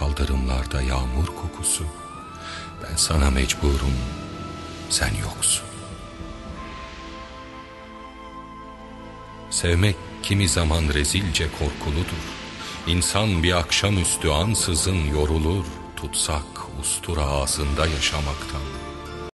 Kaldırımlarda yağmur kokusu. Ben sana mecburum, sen yoksun. Sevmek kimi zaman rezilce korkuludur. İnsan bir akşamüstü ansızın yorulur, tutsak ustura ağzında yaşamaktan.